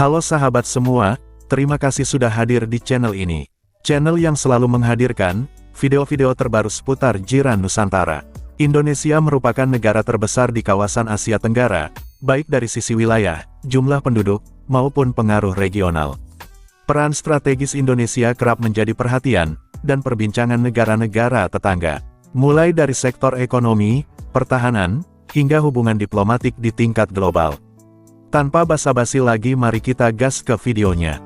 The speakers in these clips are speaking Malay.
Halo sahabat semua, terima kasih sudah hadir di channel ini. Channel yang selalu menghadirkan video-video terbaru seputar jiran Nusantara. Indonesia merupakan negara terbesar di kawasan Asia Tenggara, baik dari sisi wilayah, jumlah penduduk, maupun pengaruh regional. Peran strategis Indonesia kerap menjadi perhatian dan perbincangan negara-negara tetangga, mulai dari sektor ekonomi, pertahanan, hingga hubungan diplomatik di tingkat global. Tanpa basa-basi lagi mari kita gas ke videonya.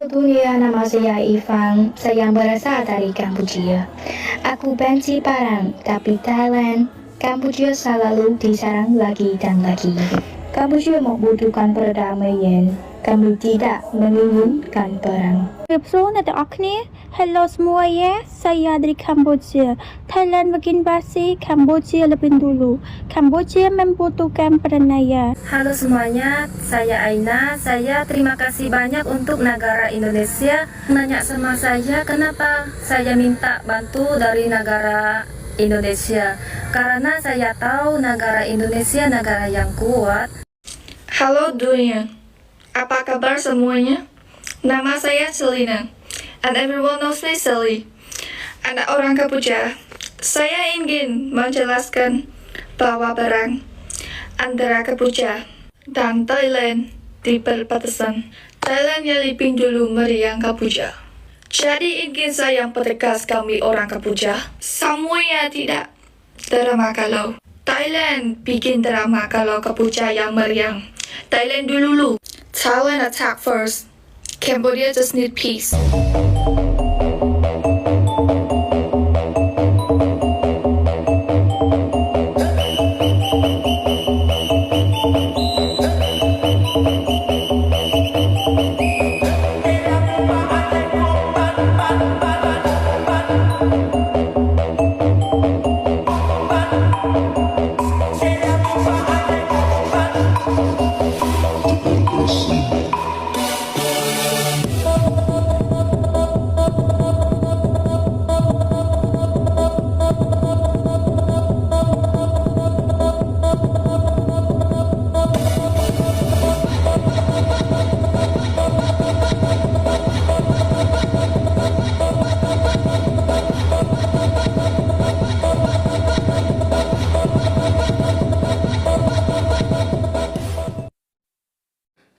Dunia nama saya Ifang, saya berasal dari Kampuchia. Aku benci Padang, tapi Thailand, Kampuchia selalu diserang lagi dan lagi. Kampuchia membutuhkan perdamaian, kami tidak menginginkan perang. Ripsona Akne, hello semua ya, saya dari Kamboja. Thailand makin basi, Kamboja lebih dulu. Kamboja membutuhkan perdamaian. Halo semuanya, saya Aina. Saya terima kasih banyak untuk negara Indonesia. Nanya sama saya kenapa saya minta bantu dari negara Indonesia. Karena saya tahu negara Indonesia negara yang kuat. Halo dunia, apa kabar semuanya? Nama saya Selina, and everyone knows me Sally. Anak orang Kapuja, saya ingin menjelaskan bahwa perang antara Kapuja dan Thailand di perbatasan Thailand yang lebih dulu meriang Kapuja. Jadi ingin saya pertegas kami orang Kapuja, semuanya tidak drama kalau Thailand bikin drama kalau Kapuja yang meriang. Thailand dulu. Thailand attack first. Cambodia just need peace.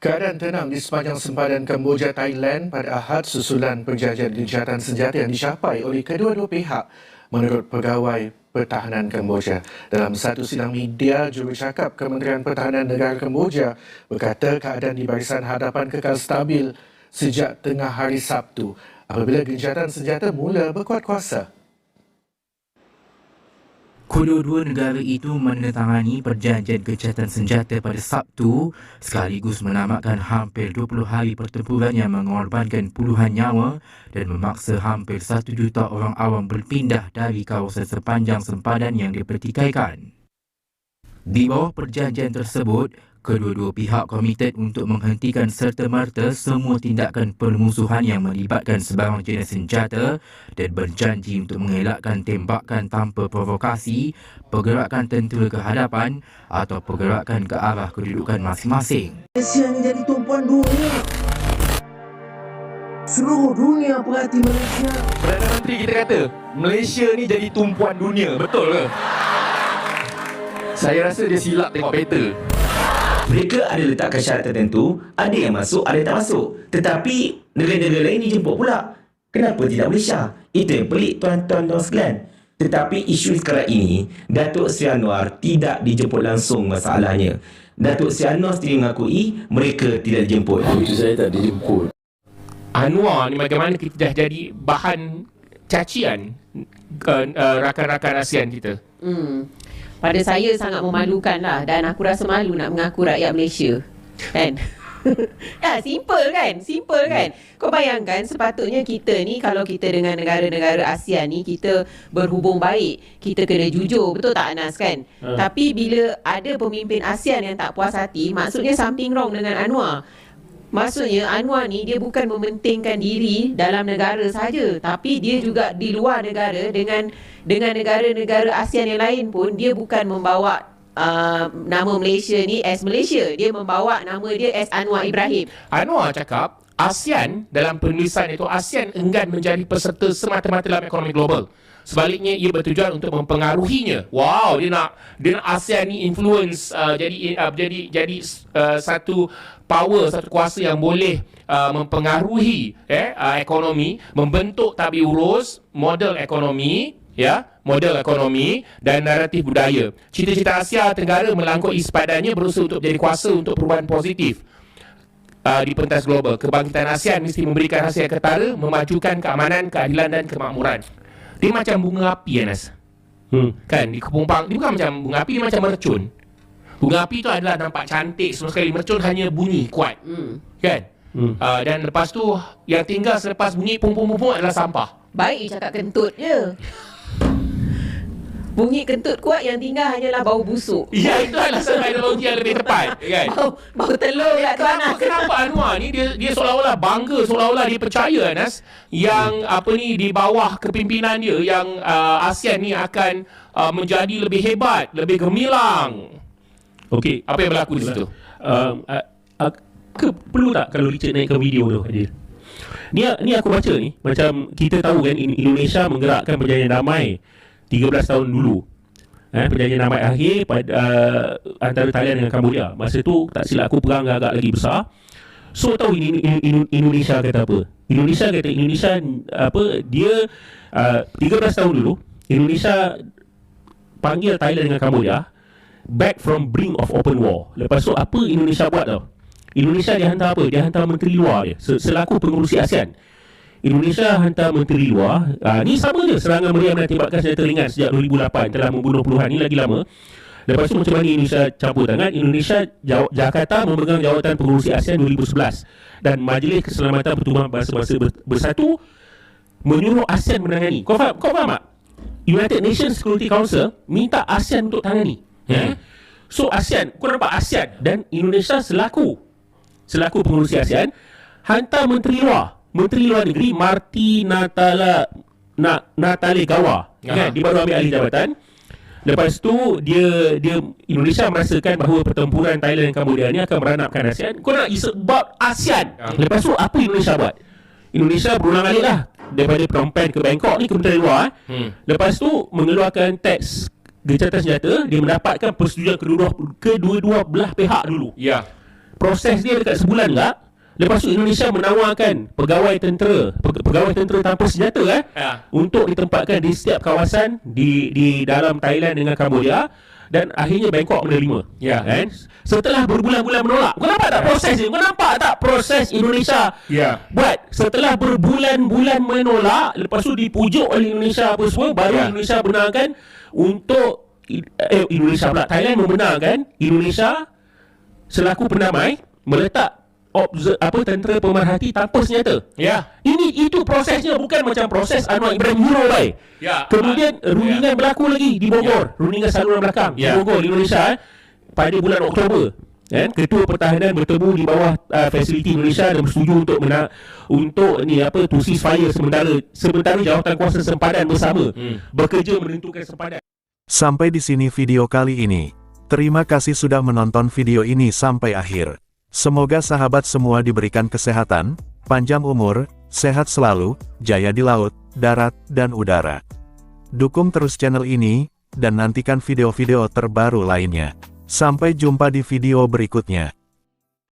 Keadaan tenang di sepanjang sempadan Kemboja Thailand pada Ahad susulan perjanjian gencatan senjata yang dicapai oleh kedua-dua pihak menurut pegawai pertahanan Kemboja. Dalam satu sidang media, jurucakap Kementerian Pertahanan Negara Kemboja berkata keadaan di barisan hadapan kekal stabil sejak tengah hari Sabtu apabila gencatan senjata mula berkuat kuasa. Kedua-dua negara itu menandatangani perjanjian gencatan senjata pada Sabtu sekaligus menamatkan hampir 20 hari pertempuran yang mengorbankan puluhan nyawa dan memaksa hampir 1 juta orang awam berpindah dari kawasan sepanjang sempadan yang dipertikaikan. Di bawah perjanjian tersebut, kedua-dua pihak komited untuk menghentikan serta-merta semua tindakan permusuhan yang melibatkan sebarang jenis senjata dan berjanji untuk mengelakkan tembakan tanpa provokasi, pergerakan tentera ke hadapan atau pergerakan ke arah kedudukan masing-masing. Malaysia ni jadi tumpuan dunia. Seluruh dunia perhati Malaysia. Perdana Menteri kita kata Malaysia ni jadi tumpuan dunia Betul ke? Saya rasa dia silap tengok peta Mereka ada letakkan syarat tertentu, ada yang masuk, ada yang tak masuk. Tetapi negara-negara lain dijemput pula. Kenapa tidak Malaysia? Itu yang pelik tuan-tuan dan sekalian. Tetapi isu sekarang ini, Datuk Seri Anwar tidak dijemput langsung masalahnya. Datuk Seri Anwar sendiri mengakui mereka tidak dijemput. Itu saya tak dijemput Anwar ni bagaimana kita dah jadi bahan cacian uh, uh, rakan-rakan ASEAN kita Hmm. Pada saya sangat memalukan lah dan aku rasa malu nak mengaku rakyat Malaysia. Kan? ya, simple kan? Simple kan? Kau bayangkan sepatutnya kita ni kalau kita dengan negara-negara ASEAN ni kita berhubung baik, kita kena jujur, betul tak Anas kan? Ha. Tapi bila ada pemimpin ASEAN yang tak puas hati, maksudnya something wrong dengan Anwar. Maksudnya Anwar ni dia bukan mementingkan diri dalam negara saja tapi dia juga di luar negara dengan dengan negara-negara ASEAN yang lain pun dia bukan membawa uh, nama Malaysia ni as Malaysia. Dia membawa nama dia as Anwar Ibrahim. Anwar cakap ASEAN dalam penulisan itu ASEAN enggan menjadi peserta semata-mata dalam ekonomi global. Sebaliknya ia bertujuan untuk mempengaruhinya. Wow, dia nak dia nak ASEAN ni influence uh, jadi uh, jadi jadi uh, satu power, satu kuasa yang boleh uh, mempengaruhi eh uh, ekonomi, membentuk tabi urus, model ekonomi, ya, model ekonomi dan naratif budaya. Cita-cita Asia Tenggara melangkui sepadannya berusaha untuk menjadi kuasa untuk perubahan positif uh, di pentas global. Kebangkitan ASEAN mesti memberikan hasil ketara, memajukan keamanan, keadilan dan kemakmuran. Dia macam bunga api, Anas. Hmm. Kan, di kepumpang, dia bukan macam bunga api, dia macam mercun. Bunga api tu adalah nampak cantik semua sekali. Mercun hanya bunyi kuat. hmm. Kan? Hmm. Uh, dan lepas tu, yang tinggal selepas bunyi pum-pum-pum adalah sampah. Baik cakap kentut je Bunyi kentut kuat yang tinggal hanyalah bau busuk Ya, itu adalah analogi yang lebih tepat. Kan? Bau, bau telur pula tu Kenapa, Anas kenapa Anwar ni dia dia seolah-olah bangga seolah-olah dia percaya Anas yang apa ni di bawah kepimpinan dia yang uh, ASEAN ni akan uh, menjadi lebih hebat, lebih gemilang. Okey, Apa yang berlaku di situ? um, uh, uh, ke, perlu tak kalau Richard naikkan video tu Haji? Ni ni aku baca ni macam kita tahu kan In- Indonesia menggerakkan perjanjian damai 13 tahun dulu. Eh, perjanjian damai akhir pada uh, antara Thailand dengan Cambodia. Masa tu tak silap aku perang agak lagi besar. So tahu ini, ini, ini Indonesia kata apa? Indonesia kata Indonesia apa dia uh, 13 tahun dulu Indonesia panggil Thailand dengan Cambodia back from brink of open war. Lepas tu apa Indonesia buat tau? Indonesia dia hantar apa? Dia hantar menteri luar dia Se- selaku pengurusi ASEAN. Indonesia hantar menteri luar. Ah ni sama je serangan meriam dan tembakan senjata ringan sejak 2008 telah membunuh puluhan ni lagi lama. Lepas tu macam mana Indonesia campur tangan? Indonesia Jaw- Jakarta memegang jawatan pengurusi ASEAN 2011 dan Majlis Keselamatan Pertubuhan Bangsa-Bangsa Ber- Bersatu menyuruh ASEAN menangani. Kau faham? Kau faham tak? United Nations Security Council minta ASEAN untuk tangani. Ya. So ASEAN, kau nampak ASEAN dan Indonesia selaku selaku pengurusi ASEAN hantar menteri luar, menteri luar negeri Marty Natala Na, Natale Gawa. Aha. Kan? Dia baru ambil alih jabatan. Lepas tu dia dia Indonesia merasakan bahawa pertempuran Thailand dan Cambodia ni akan meranapkan ASEAN. Kau nak about ASEAN. Ya. Lepas tu apa Indonesia buat? Indonesia berulang alik lah daripada Phnom Penh ke Bangkok ni kementerian luar. eh. Hmm. Lepas tu mengeluarkan teks gencatan senjata dia mendapatkan persetujuan kedua kedua-dua belah pihak dulu. Ya. Proses dia dekat sebulan tak? Lepas tu Indonesia menawarkan pegawai tentera, pe- pegawai tentera tanpa senjata eh Ya. untuk ditempatkan di setiap kawasan di di dalam Thailand dengan Cambodia dan akhirnya Bangkok menerima. Ya. Kan? Setelah berbulan-bulan menolak. Kau nampak tak proses dia? Kau nampak tak proses Indonesia Ya. buat setelah berbulan-bulan menolak lepas tu dipujuk oleh Indonesia apa semua baru Ya. Indonesia benarkan untuk eh, Indonesia pula Thailand membenarkan Indonesia selaku pendamai meletak obser, apa tentera pemerhati tanpa senjata. Ya. Ini itu prosesnya bukan macam proses Anwar Ibrahim Hero baik. Ya. Kemudian Ah, rundingan berlaku lagi di Bogor, rundingan saluran belakang Ya. di Bogor di Indonesia eh, pada bulan Oktober. Kan? Ketua Pertahanan bertemu di bawah uh, fasiliti Indonesia dan bersetuju untuk mena- untuk ni apa to ceasefire sementara sementara jawatan kuasa sempadan bersama Hmm. bekerja menentukan sempadan. Sampai di sini video kali ini. Terima kasih sudah menonton video ini sampai akhir. Semoga sahabat semua diberikan kesehatan, panjang umur, sehat selalu, jaya di laut, darat, dan udara. Dukung terus channel ini, dan nantikan video-video terbaru lainnya. Sampai jumpa di video berikutnya.